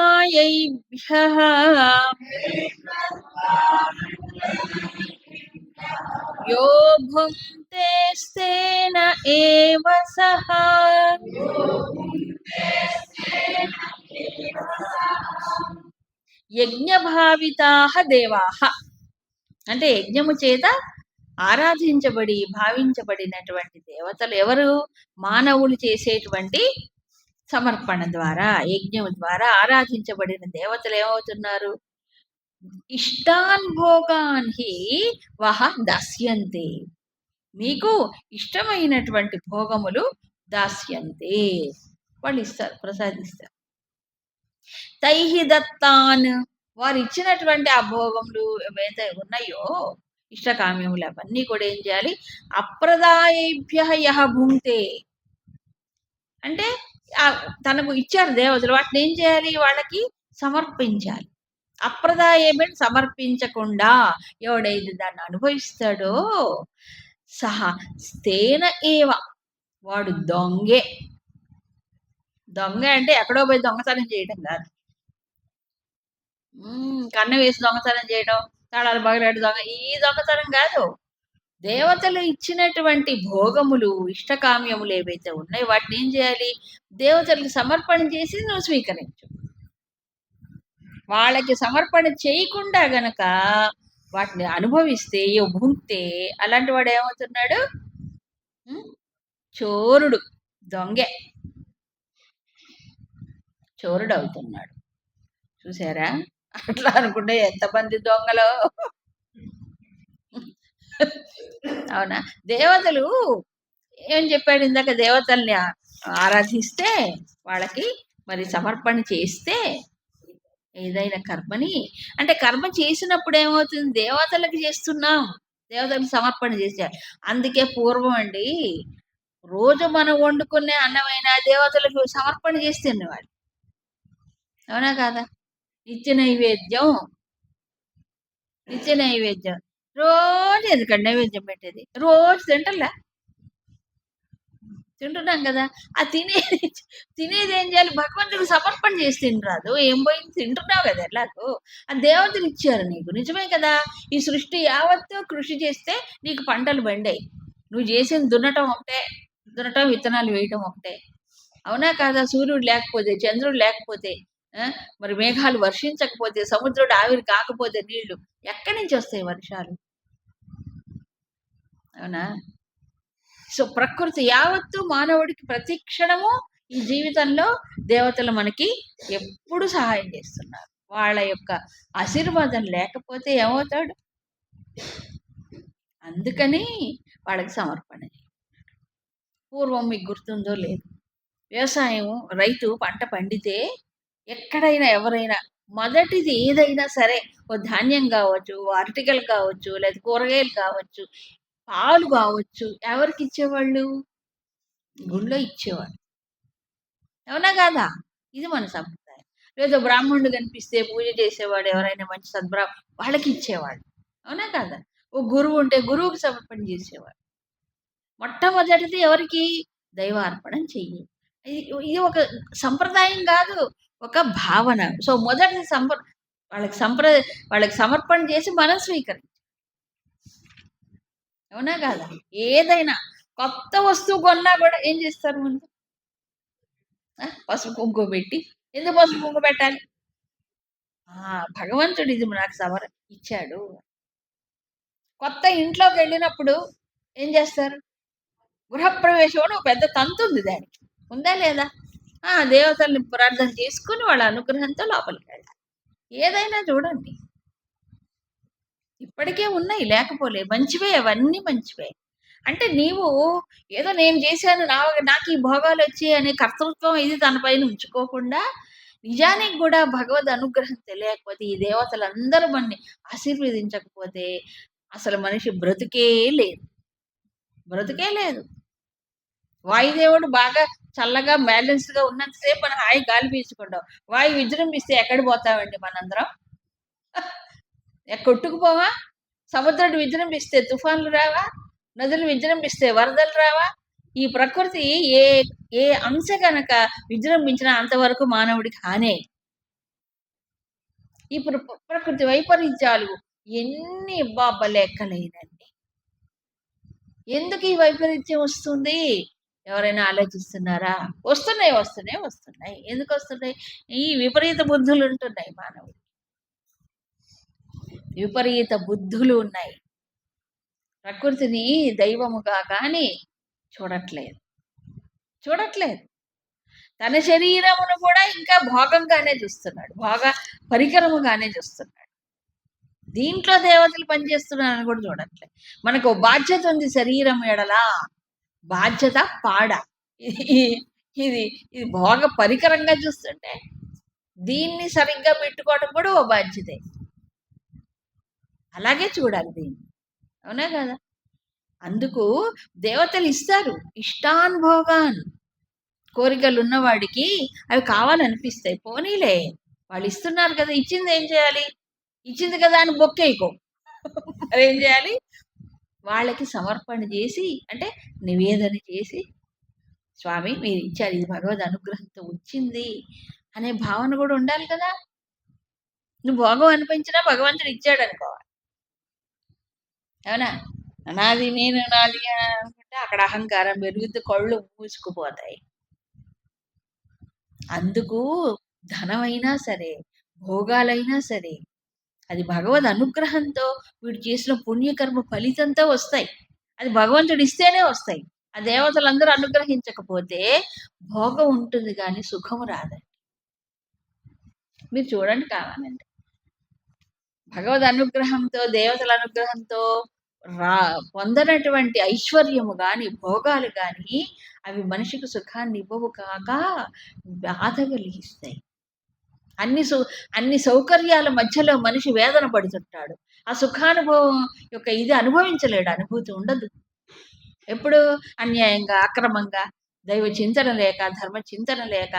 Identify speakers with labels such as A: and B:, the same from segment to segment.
A: तैर्दत्तानप्रदायैभ्यः यो भुङ्क्ते स्तेन एव सः యజ్ఞభావితాహ దేవాహ అంటే యజ్ఞము చేత ఆరాధించబడి భావించబడినటువంటి దేవతలు ఎవరు? మానవులు చేసేటువంటి సమర్పణ ద్వారా యజ్ఞం ద్వారా ఆరాధించబడిన దేవతలు ఏమవుతున్నారు? ఇష్టాన్ భోగాన్ హి వహ దాస్యంతే. మీకు ఇష్టమైనటువంటి భోగములు దాస్యంతే. వాళ్ళు ఇస్తారు ప్రసాదిస్తారు. తైహి దత్తాన్ వారు ఇచ్చినటువంటి ఆ భోగములు ఏవైతే ఉన్నాయో ఇష్టకామ్యములు అవన్నీ కూడా ఏం చేయాలి? అప్రదాయేభ్య యహ భుంతే అంటే తనకు ఇచ్చారు దేవతలు వాటిని ఏం చేయాలి? వాళ్ళకి సమర్పించాలి. అప్రదాయమైన సమర్పించకుండా ఎవడైతే దాన్ని అనుభవిస్తాడో సహా స్థేన ఏవ వాడు దొంగే. దొంగ అంటే ఎక్కడో పోయి దొంగతనం చేయడం కాదు. కన్ను వేసి దొంగతనం చేయడం తాళాలు బగలాడు దొంగ. ఈ దొంగతనం కాదు. దేవతలు ఇచ్చినటువంటి భోగములు ఇష్టకామ్యములు ఏవైతే ఉన్నాయో వాటిని ఏం చేయాలి? దేవతలకు సమర్పణ చేసి నువ్వు స్వీకరించు. వాళ్ళకి సమర్పణ చేయకుండా గనక వాటిని అనుభవిస్తే భుంక్తే అలాంటి వాడు ఏమవుతున్నాడు? చోరుడు దొంగే. చోరుడు అవుతున్నాడు. చూసారా? అట్లా అనుకుంటే ఎంతమంది దొంగలు? అవునా? దేవతలు ఏం చెప్పాడు ఇందాక? దేవతల్ని ఆరాధిస్తే వాళ్ళకి మరి సమర్పణ చేస్తే ఏదైనా కర్మని అంటే కర్మ చేసినప్పుడు ఏమవుతుంది? దేవతలకు చేస్తున్నాం. దేవతలకు సమర్పణ చేశారు అందుకే పూర్వం అండి రోజు మనం వండుకునే అన్నమైన దేవతలకు సమర్పణ చేసి తినేవాళ్ళు అవునా కాదా? నిత్య నైవేద్యం. నిత్య నైవేద్యం. రోజు ఎందుకండి నైవేద్యం పెట్టేది? రోజు తింటలే? తింటున్నాం కదా. ఆ తినేది తినేది ఏం చేయాలి? భగవంతుడికి సమర్పణ చేసి తినరాదు. ఏం పోయింది తింటున్నావు కదా ఎలాగో. ఆ దేవతలు ఇచ్చారు నీకు. నిజమే కదా. ఈ సృష్టి యావత్తు కృషి చేస్తే నీకు పంటలు పండాయి. నువ్వు చేసిన దున్నటం ఒకటే. దున్నటం విత్తనాలు వేయటం ఒకటే. అవునా కాదా? సూర్యుడు లేకపోతే చంద్రుడు లేకపోతే మరి మేఘాలు వర్షించకపోతే సముద్రుడు ఆవిరి కాకపోతే నీళ్ళు ఎక్కడి నుంచి వస్తాయి వర్షాలు? అవునా? సో ప్రకృతి యావత్తు మానవుడికి ప్రతి క్షణము ఈ జీవితంలో దేవతలు మనకి ఎప్పుడు సహాయం చేస్తున్నారు. వాళ్ళ యొక్క ఆశీర్వాదం లేకపోతే ఏమవుతాడు? అందుకని వాళ్ళకి సమర్పణ పూర్వం మీకు గుర్తుందో లేదు వ్యవసాయం రైతు పంట పండితే ఎక్కడైనా ఎవరైనా మొదటిది ఏదైనా సరే ఓ ధాన్యం కావచ్చు ఓ అరటికలు కావచ్చు లేదా కూరగాయలు కావచ్చు పాలు కావచ్చు ఎవరికి ఇచ్చేవాళ్ళు? గుళ్ళో ఇచ్చేవాళ్ళు. అవునా కాదా? ఇది మన సంప్రదాయం. లేదా బ్రాహ్మణుడు కనిపిస్తే పూజ చేసేవాడు ఎవరైనా మంచి సద్బ్రా వాళ్ళకి ఇచ్చేవాడు అవునా కాదా? ఓ గురువు ఉంటే గురువుకి సమర్పణ చేసేవాడు. మొట్టమొదటిది ఎవరికి? దైవార్పణం చెయ్యి. ఇది ఒక సంప్రదాయం కాదు. ఒక భావన. సో మొదటి సంప్ర వాళ్ళకి సంప్ర వాళ్ళకి సమర్పణ చేసి మనం స్వీకరించాలి అవునా కాదా? ఏదైనా కొత్త వస్తువు కొన్నా కూడా ఏం చేస్తారు ముందు? ఆ, పసుపు కుంకుమ పెట్టి. ఎందుకు పసుపు కుంకుమ పెట్టాలి? ఆ భగవంతుడు ఇది నాకు సమర ఇచ్చాడు. కొత్త ఇంట్లోకి వెళ్ళినప్పుడు ఏం చేస్తారు? గృహప్రవేశం ఒక పెద్ద తంతు ఉంది దానికి. ఉందా లేదా? ఆ దేవతల్ని ప్రార్థన చేసుకుని వాళ్ళ అనుగ్రహంతో లోపలికి వెళ్ళాలి. ఏదైనా చూడండి. ఇప్పటికే ఉన్నాయి లేకపోలే మంచివే అవన్నీ మంచివే. అంటే నీవు ఏదో నేను చేశాను నా నాకు ఈ భోగాలు వచ్చాయి అనే కర్తృత్వం ఇది తన పైన ఉంచుకోకుండా నిజానికి కూడా భగవద్ అనుగ్రహం తెలియకపోతే ఈ దేవతలందరూ మనని ఆశీర్వదించకపోతే అసలు మనిషి బ్రతికే లేదు. బ్రతికే లేదు. వాయుదేవుడు బాగా చల్లగా బ్యాలెన్స్డ్గా ఉన్నంతసేపు మనం హాయి గాలి పీల్చుకుంటాం. వాయు విజృంభిస్తే ఎక్కడ పోతామండి మనందరం? కొట్టుకుపోవా? సముద్రుడు విజృంభిస్తే తుఫాన్లు రావా? నదులు విజృంభిస్తే వరదలు రావా? ఈ ప్రకృతి ఏ ఏ అంశ కనుక విజృంభించినా అంతవరకు మానవుడికి హానే. ఈ ప్రకృతి వైపరీత్యాలు ఎన్ని బాబ లెక్కలేనండి ఎందుకు ఈ వైపరీత్యం వస్తుంది? ఎవరైనా ఆలోచిస్తున్నారా? వస్తున్నాయి వస్తున్నాయి వస్తున్నాయి. ఎందుకు వస్తున్నాయి? ఈ విపరీత బుద్ధులు ఉంటున్నాయి మానవుడు విపరీత బుద్ధులు ఉన్నాయి. ప్రకృతిని దైవముగా కానీ చూడట్లేదు. చూడట్లేదు. తన శరీరమును కూడా ఇంకా భోగంగానే చూస్తున్నాడు. భోగ పరికరముగానే చూస్తున్నాడు. దీంట్లో దేవతలు పనిచేస్తున్నారని కూడా చూడట్లేదు. మనకు బాధ్యత ఉంది శరీరం ఎడలా. బాధ్యత పాడ. ఇది ఇది భోగ పరికరంగా చూస్తుంటే దీన్ని సరిగ్గా పెట్టుకోవడం కూడా ఓ బాధ్యతే. అలాగే చూడాలి దీన్ని. అవునా కదా? అందుకు దేవతలు ఇస్తారు ఇష్టాన్భోగాన్ కోరికలు ఉన్నవాడికి అవి కావాలనిపిస్తాయి. పోనీలే వాళ్ళు ఇస్తున్నారు కదా ఇచ్చింది ఏం చేయాలి? ఇచ్చింది కదా అని బొక్కేయకో. మరి ఏం చేయాలి? వాళ్ళకి సమర్పణ చేసి అంటే నివేదన చేసి స్వామి మీరు ఇచ్చారు ఇది భగవద్ అనుగ్రహంతో వచ్చింది అనే భావన కూడా ఉండాలి కదా. నువ్వు భోగం అనిపించినా భగవంతుడు ఇచ్చాడు అనుకోవాలి అవునా? నాది నేను నాది అనుకుంటే అక్కడ అహంకారం పెరుగుతూ కళ్ళు మూసుకుపోతాయి. అందుకు ధనమైనా సరే భోగాలైనా సరే అది భగవద్ అనుగ్రహంతో వీడు చేసిన పుణ్యకర్మ ఫలితంతో వస్తాయి. అది భగవంతుడు ఇస్తేనే వస్తాయి. ఆ దేవతలందరూ అనుగ్రహించకపోతే భోగం ఉంటుంది కానీ సుఖం రాదండి. మీరు చూడండి కావాలండి భగవద్ అనుగ్రహంతో దేవతల అనుగ్రహంతో రా పొందనటువంటి ఐశ్వర్యము కానీ భోగాలు కానీ అవి మనిషికి సుఖాన్ని ఇవ్వవు కాక బాధ కలిగిస్తాయి. అన్ని సు అన్ని సౌకర్యాల మధ్యలో మనిషి వేదన పడుతుంటాడు ఆ సుఖానుభవం యొక్క ఇది అనుభవించలేడు అనుభూతి ఉండదు ఎప్పుడు అన్యాయంగా అక్రమంగా దైవ చింతన లేక ధర్మ చింతన లేక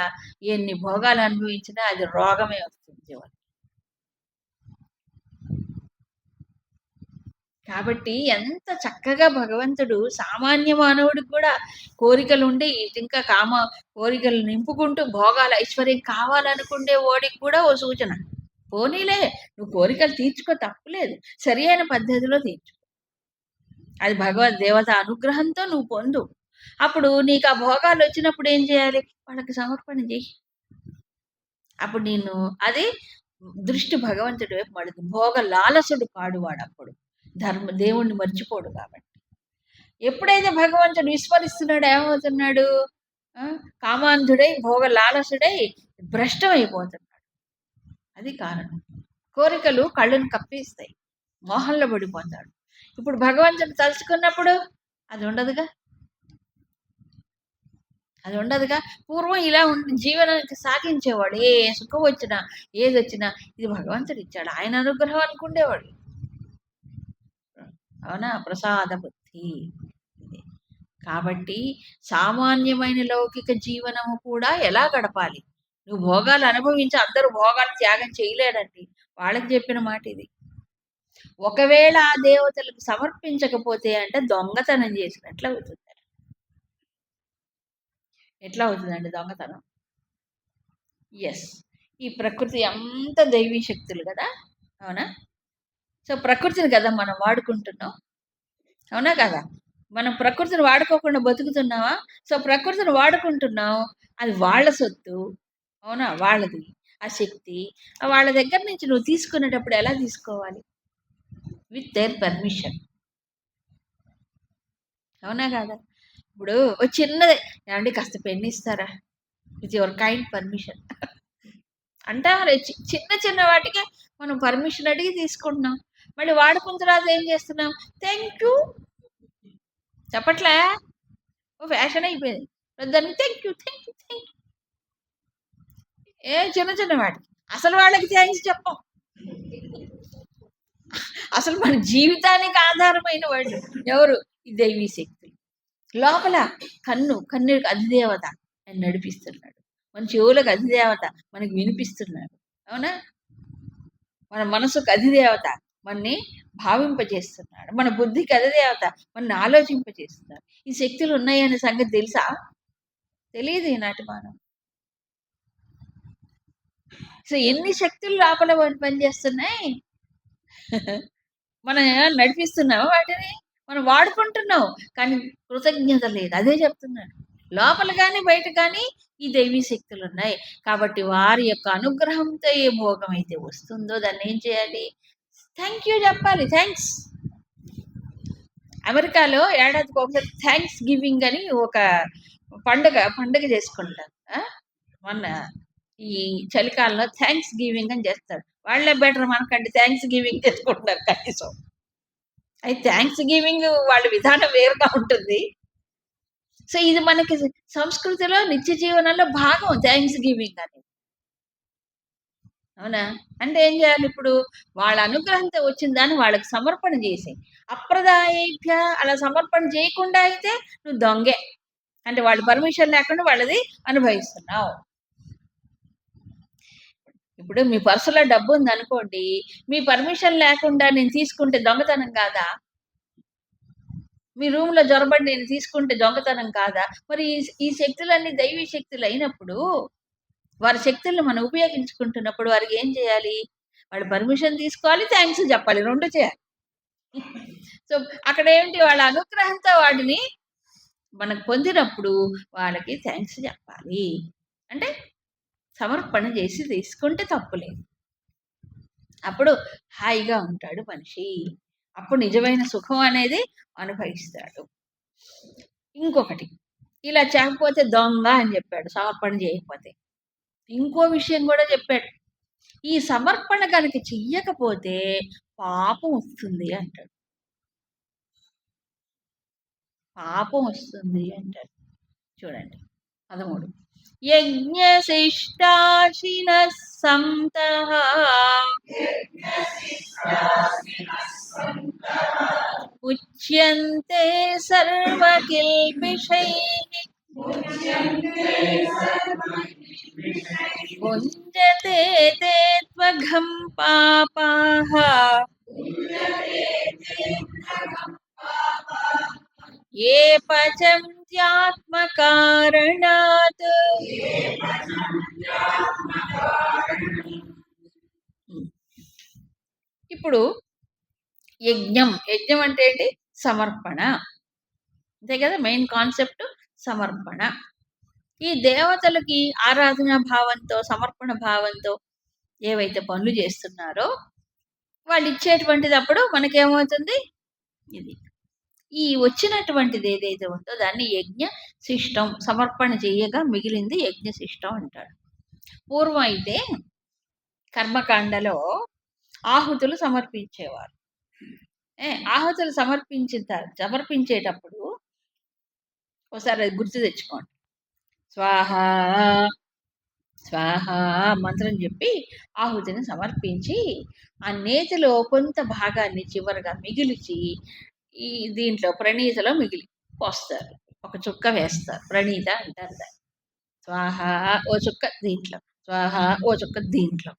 A: ఎన్ని భోగాలు అనుభవించినా అది రోగమే వస్తుంది చివరికి. కాబట్టి ఎంత చక్కగా భగవంతుడు సామాన్య మానవుడికి కూడా కోరికలు ఉండి ఇంకా కామ కోరికలు నింపుకుంటూ భోగాలు ఐశ్వర్యం కావాలనుకుండే వాడికి కూడా ఓ సూచన. పోనీలే నువ్వు కోరికలు తీర్చుకో తప్పులేదు. సరి అయిన పద్ధతిలో తీర్చుకో. అది భగవద్ దేవత అనుగ్రహంతో నువ్వు పొందు. అప్పుడు నీకు ఆ భోగాలు వచ్చినప్పుడు ఏం చేయాలి? వాళ్ళకి సమర్పణ చేయి అప్పుడు నేను అది దృష్టి భగవంతుడి వైపు పడుతుంది భోగ లాలసుడు పాడువాడు అప్పుడు. ధర్మ దేవుణ్ణి మర్చిపోడు కాబట్టి. ఎప్పుడైతే భగవంతుడు విస్మరిస్తున్నాడు ఏమవుతున్నాడు? కామాంధుడై భోగ లాలసుడై భ్రష్టం అయిపోతున్నాడు అది కారణం. కోరికలు కళ్ళను కప్పేస్తాయి. మోహంలో పడిపోతాడు. ఇప్పుడు భగవంతుడు తలుచుకున్నప్పుడు అది ఉండదుగా? అది ఉండదుగా? పూర్వం ఇలా ఉండి జీవనానికి సాగించేవాడు. ఏ సుఖం వచ్చినా ఏది వచ్చినా ఇది భగవంతుడు ఇచ్చాడు ఆయన అనుగ్రహం అనుకుండేవాడు. అవునా? ప్రసాద బుద్ధి ఇది. కాబట్టి సామాన్యమైన లౌకిక జీవనము కూడా ఎలా గడపాలి? నువ్వు భోగాలు అనుభవించి అందరూ భోగాలు త్యాగం చేయలేడండి వాళ్ళకి చెప్పిన మాట ఇది. ఒకవేళ ఆ దేవతలకు సమర్పించకపోతే అంటే దొంగతనం చేసినట్లు అవుతుంది? ఎట్లా అవుతుందండి దొంగతనం? ఎస్ ఈ ప్రకృతి అంత దైవీ శక్తులు కదా? అవునా? సో ప్రకృతిని కదా మనం వాడుకుంటున్నాం. అవునా కదా? మనం ప్రకృతిని వాడుకోకుండా బతుకుతున్నావా? సో ప్రకృతిని వాడుకుంటున్నాం అది వాళ్ళ సొత్తు. అవునా? వాళ్ళది. ఆ శక్తి. వాళ్ళ దగ్గర నుంచి నువ్వు తీసుకునేటప్పుడు ఎలా తీసుకోవాలి? విత్ దేర్ పర్మిషన్ అవునా కాదా? ఇప్పుడు ఓ చిన్నది. ఏమండి కాస్త పెన్ ఇస్తారా? విత్ యువర్ కైండ్ పర్మిషన్ అంటారు చిన్న చిన్న వాటికి మనం పర్మిషన్ అడిగి తీసుకుంటున్నాం. మళ్ళీ వాడుకున్న తర్వాత ఏం చేస్తున్నాం? థ్యాంక్ యూ చెప్పట్లే? ఓ ఫ్యాషన్ అయిపోయింది. దాన్ని thank you thank you thank you ఏ చిన్న చిన్న వాటికి. అసలు వాళ్ళకి థ్యాంక్స్ చెప్పం. అసలు మన జీవితానికి ఆధారమైన వాళ్ళు ఎవరు? ఈ దైవీ శక్తులు లోపల కన్ను కన్నుడికి అధిదేవత ఆయన నడిపిస్తున్నాడు. మన చెవులకు అధిదేవత మనకి వినిపిస్తున్నాడు. అవునా? మన మనసుకు అధిదేవత మనని భావింపజేస్తున్నాడు. మన బుద్ధికి అధిదేవత మనని ఆలోచింపజేస్తున్నాడు. ఈ శక్తులు ఉన్నాయనే సంగతి తెలుసా? తెలియదు ఈనాటి మానవం సో ఎన్ని శక్తులు లోపల పని- పనిచేస్తున్నాయి మనం ఏమైనా వాటిని మనం వాడుకుంటున్నాం. కానీ కృతజ్ఞత లేదు. అదే చెప్తున్నాడు. లోపల కానీ బయట కానీ ఈ దైవీ శక్తులు ఉన్నాయి. కాబట్టి వారి యొక్క అనుగ్రహంతో ఏ భోగం అయితే వస్తుందో దాన్ని ఏం చేయాలి? థ్యాంక్ యూ చెప్పాలి థ్యాంక్స్ అమెరికాలో ఏడాదికి ఒకసారి థ్యాంక్స్ గివింగ్ అని ఒక పండుగ పండుగ చేసుకుంటారు. మొన్న ఈ చలికాలంలో థ్యాంక్స్ గివింగ్ అని చేస్తారు. వాళ్ళే బెటర్ మనకంటే థ్యాంక్స్ గివింగ్ చేసుకుంటున్నారు కనీసం. అయితే థ్యాంక్స్ గివింగ్ వాళ్ళ విధానం వేరుగా ఉంటుంది. సో ఇది మనకి సంస్కృతిలో నిత్య జీవనంలో భాగం థ్యాంక్స్ గివింగ్ అనేది. అవునా? అంటే ఏం చేయాలి ఇప్పుడు? వాళ్ళ అనుగ్రహంతో వచ్చిన దాన్ని వాళ్ళకి సమర్పణ చేసి అప్రదాయేభ్య అలా సమర్పణ చేయకుండా అయితే నువ్వు దొంగే. అంటే వాళ్ళ పర్మిషన్ లేకుండా వాళ్ళది అనుభవిస్తున్నావు. ఇప్పుడు మీ పర్సులో డబ్బు ఉంది అనుకోండి మీ పర్మిషన్ లేకుండా నేను తీసుకుంటే దొంగతనం కాదా? మీ రూమ్లో జొరబడి నేను తీసుకుంటే దొంగతనం కాదా? మరి ఈ శక్తులన్నీ దైవీ శక్తులు అయినప్పుడు వారి శక్తులను మనం ఉపయోగించుకుంటున్నప్పుడు వారికి ఏం చేయాలి? వాళ్ళు పర్మిషన్ తీసుకోవాలి థ్యాంక్స్ చెప్పాలి రెండు చేయాలి. సో అక్కడ ఏంటి? వాళ్ళ అనుగ్రహంతో వాటిని మనకు పొందినప్పుడు వాళ్ళకి థ్యాంక్స్ చెప్పాలి. అంటే సమర్పణ చేసి తీసుకుంటే తప్పులేదు అప్పుడు హాయిగా ఉంటాడు మనిషి. అప్పుడు నిజమైన సుఖం అనేది అనుభవిస్తాడు. ఇంకొకటి ఇలా చేయకపోతే దొంగ అని చెప్పాడు సమర్పణ చేయకపోతే. ఇంకో విషయం కూడా చెప్పాడు. ఈ సమర్పణ కనుక చెయ్యకపోతే పాపం వస్తుంది అంటాడు. పాపం వస్తుంది అంటాడు. చూడండి. పదమూడు. యజ్ఞశిష్టాశిన సంత ఉచ్యంతే సర్వకిల్పిషై భుంజతే తే త్వఘం పాపాః ఏ పచంత్యాత్మకారణాత్ ఇప్పుడు యజ్ఞం యజ్ఞం అంటే ఏంటి? సమర్పణ. అంతే కదా మెయిన్ కాన్సెప్ట్ సమర్పణ. ఈ దేవతలకి ఆరాధన భావంతో సమర్పణ భావంతో ఏవైతే పనులు చేస్తున్నారో వాళ్ళు ఇచ్చేటువంటిది అప్పుడు మనకేమవుతుంది? ఇది. ఈ వచ్చినటువంటిది ఏదైతే ఉందో దాన్ని యజ్ఞ శిష్టం సమర్పణ చేయగా మిగిలింది యజ్ఞ శిష్టం అంటాడు పూర్వం అయితే కర్మకాండలో ఆహుతులు సమర్పించేవారు. ఏ ఆహుతులు సమర్పించిన సమర్పించేటప్పుడు ఒకసారి అది గుర్తు తెచ్చుకోండి. స్వాహ స్వాహ మంత్రం చెప్పి ఆహుతిని సమర్పించి ఆ నేతిలో కొంత భాగాన్ని చివరిగా మిగిలిచి ఈ దీంట్లో ప్రణీతలో మిగిలి పోస్తారు. ఒక చుక్క వేస్తారు. ప్రణీత అంటారు దాన్ని. స్వాహ ఓ చుక్క దీంట్లో. స్వాహ ఓ చుక్క దీంట్లో.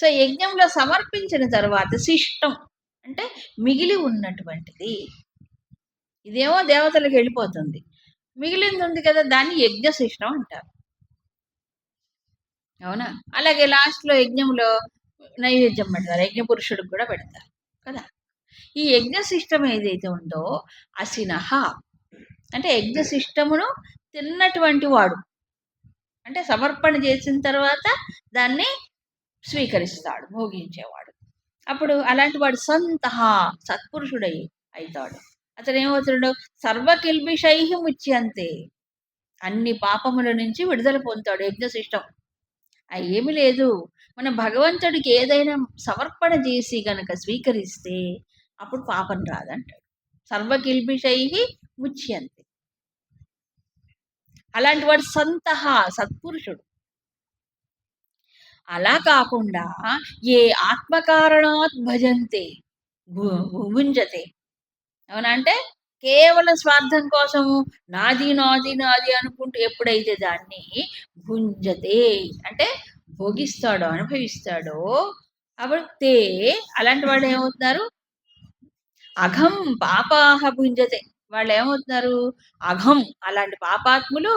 A: సో యజ్ఞంలో సమర్పించిన తర్వాత శిష్టం అంటే మిగిలి ఉన్నటువంటిది. ఇదేమో దేవతలకు వెళ్ళిపోతుంది. మిగిలింది ఉంది కదా దాన్ని యజ్ఞ శిష్టం అంటారు. అవునా? అలాగే లాస్ట్లో యజ్ఞంలో నైవేద్యం పెడతారు యజ్ఞ పురుషుడికి కూడా పెడతారు కదా? ఈ యజ్ఞ శిష్టం ఏదైతే ఉందో అసినహ అంటే యజ్ఞ శిష్టమును తిన్నటువంటి వాడు అంటే సమర్పణ చేసిన తర్వాత దాన్ని స్వీకరిస్తాడు భోగించేవాడు. అప్పుడు అలాంటి వాడు సంతహ సత్పురుషుడై అవుతాడు. అతను ఏమవుతాడు సర్వకిల్బిషై ముచ్యంతే. అన్ని పాపముల నుంచి విడుదల పొందుతాడు యజ్ఞశిష్టం. ఆ ఏమి లేదు. మన భగవంతుడికి ఏదైనా సమర్పణ చేసి గనక స్వీకరిస్తే అప్పుడు పాపం రాదంటాడు. సర్వకిల్బిషై ముచ్యంతే. అలాంటి వాడు సంత సత్పురుషుడు. అలా కాకుండా ఏ ఆత్మకారణాత్ భజంతే భు- భుంజతే అవునా? అంటే కేవలం స్వార్థం కోసము నాది నాది నాది అనుకుంటూ ఎప్పుడైతే దాన్ని భుంజతే అంటే భోగిస్తాడో అనుభవిస్తాడో అప్పుడు తే అలాంటి వాళ్ళు ఏమవుతున్నారు? అఘం పాపాహ భుంజతే. వాళ్ళు ఏమవుతున్నారు? అఘం అలాంటి పాపాత్ములు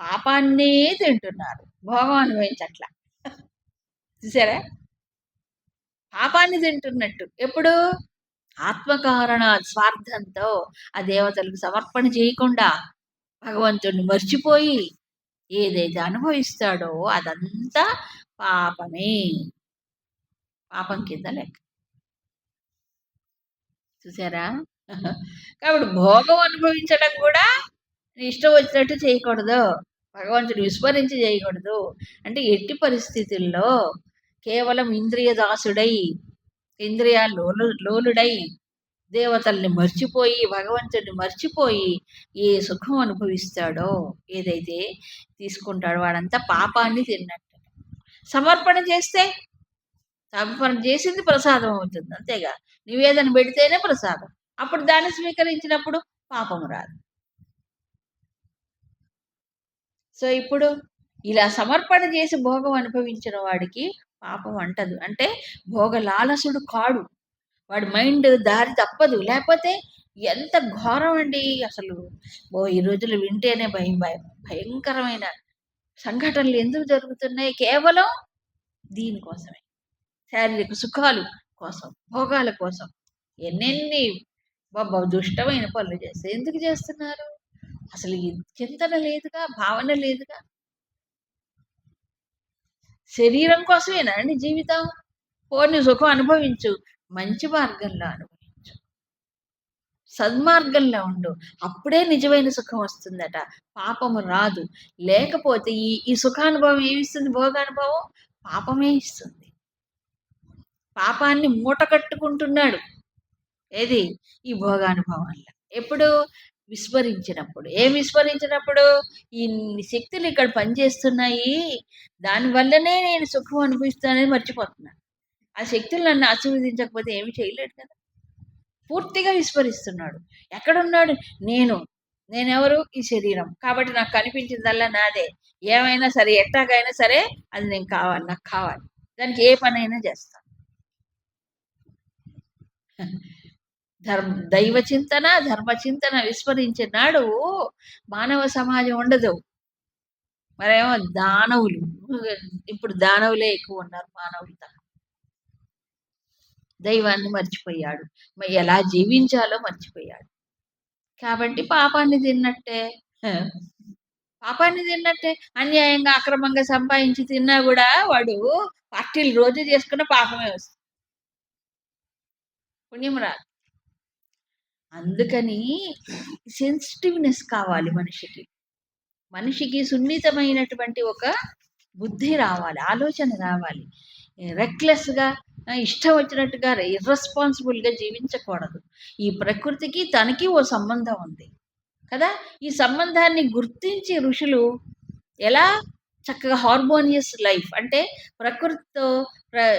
A: పాపాన్నే తింటున్నారు. భోగం అనుభవించట్లా చూసారా? పాపాన్ని తింటున్నట్టు. ఎప్పుడు? ఆత్మకారణ స్వార్థంతో ఆ దేవతలకు సమర్పణ చేయకుండా భగవంతుడిని మర్చిపోయి ఏదైతే అనుభవిస్తాడో అదంతా పాపమే. పాపం కింద లెక్క. చూసారా? కాబట్టి భోగం అనుభవించడం కూడా ఇష్టం వచ్చినట్టు చేయకూడదు. భగవంతుడు విస్మరించి చేయకూడదు. అంటే ఎట్టి పరిస్థితుల్లో కేవలం ఇంద్రియ దాసుడై ఇంద్రియ లోలు లోలుడై దేవతల్ని మర్చిపోయి భగవంతుడిని మర్చిపోయి ఏ సుఖం అనుభవిస్తాడో ఏదైతే తీసుకుంటాడో వాడంతా పాపాన్ని తిన్నట్టు. సమర్పణ చేస్తే సమర్పణ చేసింది ప్రసాదం అవుతుంది. అంతేగా. నివేదన పెడితేనే ప్రసాదం. అప్పుడు దాన్ని స్వీకరించినప్పుడు పాపం రాదు. సో ఇప్పుడు ఇలా సమర్పణ చేసి భోగం అనుభవించిన వాడికి పాపం అంటదు. అంటే భోగ లాలసుడు కాడు. వాడి మైండ్ దారి తప్పదు. లేకపోతే ఎంత ఘోరం అండి అసలు. ఓ ఈ రోజులు వింటేనే భయం భయం భయంకరమైన సంఘటనలు ఎందుకు జరుగుతున్నాయి? కేవలం దీనికోసమే శారీరక సుఖాలు కోసం భోగాల కోసం. ఎన్నెన్ని బాబా దుష్టమైన పనులు చేస్తే ఎందుకు చేస్తున్నారు? అసలు చింతన లేదుగా భావన లేదుగా? శరీరం కోసమేనా అండి జీవితం? పోని సుఖం అనుభవించు. మంచి మార్గంలో అనుభవించు. సద్మార్గంలో ఉండు. అప్పుడే నిజమైన సుఖం వస్తుందట. పాపము రాదు. లేకపోతే ఈ ఈ సుఖానుభవం ఏమిస్తుంది? భోగానుభవం? పాపమే ఇస్తుంది. పాపాన్ని మూట కట్టుకుంటున్నాడు. ఏది? ఈ భోగానుభవం ఎప్పుడు? విస్మరించినప్పుడు. ఏం విస్మరించినప్పుడు? ఈ శక్తులు ఇక్కడ పనిచేస్తున్నాయి. దానివల్లనే నేను సుఖం అనిపిస్తానని మర్చిపోతున్నాను ఆ శక్తులు నన్ను ఆశీర్వదించకపోతే ఏమి చేయలేడు కదా. పూర్తిగా విస్మరిస్తున్నాడు. ఎక్కడున్నాడు? నేను. నేనెవరు? ఈ శరీరం. కాబట్టి నాకు కనిపించిందల్లా నాదే. ఏమైనా సరే ఎట్టాగైనా సరే అది నేను కావాలి నాకు కావాలి. దానికి ఏ పనైనా చేస్తాను. ధర్మ దైవ చింతన ధర్మ చింతన విస్మరించిన నాడు మానవ సమాజం ఉండదు. మరేమో దానవులు. ఇప్పుడు దానవులే ఎక్కువ ఉన్నారు మానవులతో దైవాన్ని మర్చిపోయాడు. ఎలా జీవించాలో మర్చిపోయాడు. కాబట్టి పాపాన్ని తిన్నట్టే. పాపాన్ని తిన్నట్టే. అన్యాయంగా అక్రమంగా సంపాదించి తిన్నా కూడా వాడు పార్టీలు రోజు చేసుకున్న పాపమే వస్తుంది. పుణ్యం రాదు. అందుకని సెన్సిటివ్నెస్ కావాలి మనిషికి. మనిషికి సున్నితమైనటువంటి ఒక బుద్ధి రావాలి ఆలోచన రావాలి. రెక్లెస్గా ఇష్టం వచ్చినట్టుగా ఇర్రెస్పాన్సిబుల్గా జీవించకూడదు. ఈ ప్రకృతికి తనకి ఓ సంబంధం ఉంది కదా? ఈ సంబంధాన్ని గుర్తించి ఋషులు ఎలా చక్కగా హార్మోనియస్ లైఫ్ అంటే ప్రకృతితో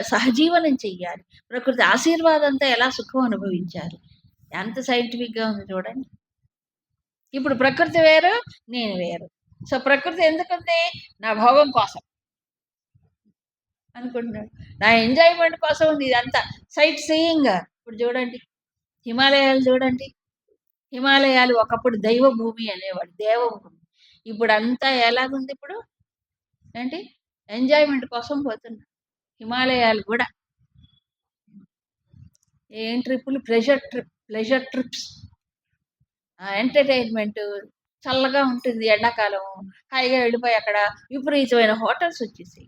A: సహజీవనం చెయ్యాలి. ప్రకృతి ఆశీర్వాదంతో ఎలా సుఖం అనుభవించాలి. ఎంత సైంటిఫిక్గా ఉంది చూడండి. ఇప్పుడు ప్రకృతి వేరు నేను వేరు. సో ప్రకృతి ఎందుకుంది? నా భోగం కోసం. అనుకుంటున్నాడు నా ఎంజాయ్మెంట్ కోసం ఉంది ఇదంతా. Sightseeing. ఇప్పుడు చూడండి. హిమాలయాలు చూడండి. హిమాలయాలు ఒకప్పుడు దైవ భూమి అనేవాడు దేవభూమి. ఇప్పుడు అంతా ఎలాగుంది ఇప్పుడు? ఏంటి? ఎంజాయ్మెంట్ కోసం పోతున్నా హిమాలయాలు కూడా. ఏం ట్రిప్పులు? Pressure trip. Pleasure trips entertainment చల్లగా ఉంటుంది ఎండాకాలం. హాయిగా వెళ్ళిపోయి అక్కడ విపరీతమైన హోటల్స్ వచ్చేసాయి.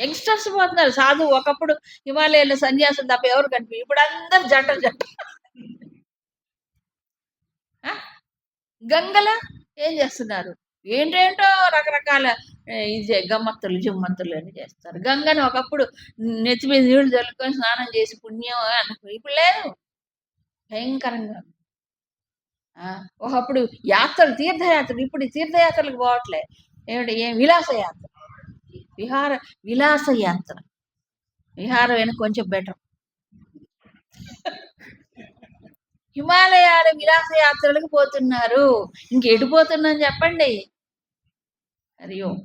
A: యంగ్స్టర్స్ పోతున్నారు. సాధు ఒకప్పుడు హిమాలయంలో సన్యాసం తప్ప ఎవరు కనిపి ఇప్పుడు అందరు జంట జంట గంగల ఏం చేస్తున్నారు? ఏంటేంటో రకరకాల ఇది గమ్మత్తులు జుమ్మత్తులు అని చేస్తారు గంగను ఒకప్పుడు నెత్తి మీద నీళ్ళు జల్లుకొని స్నానం చేసి పుణ్యం అనుకో ఇప్పుడు లేదు. భయంకరంగా ఒకప్పుడు యాత్రలు తీర్థయాత్రలు ఇప్పుడు తీర్థయాత్రలకు పోవట్లే ఏమిటి ఏం విలాసయాత్ర విహార విలాసయాత్ర విహారం అయినా కొంచెం బెటర్ హిమాలయాల విలాసయాత్రలకు పోతున్నారు. ఇంకెటు పోతున్నాం చెప్పండి? హరి ఓం.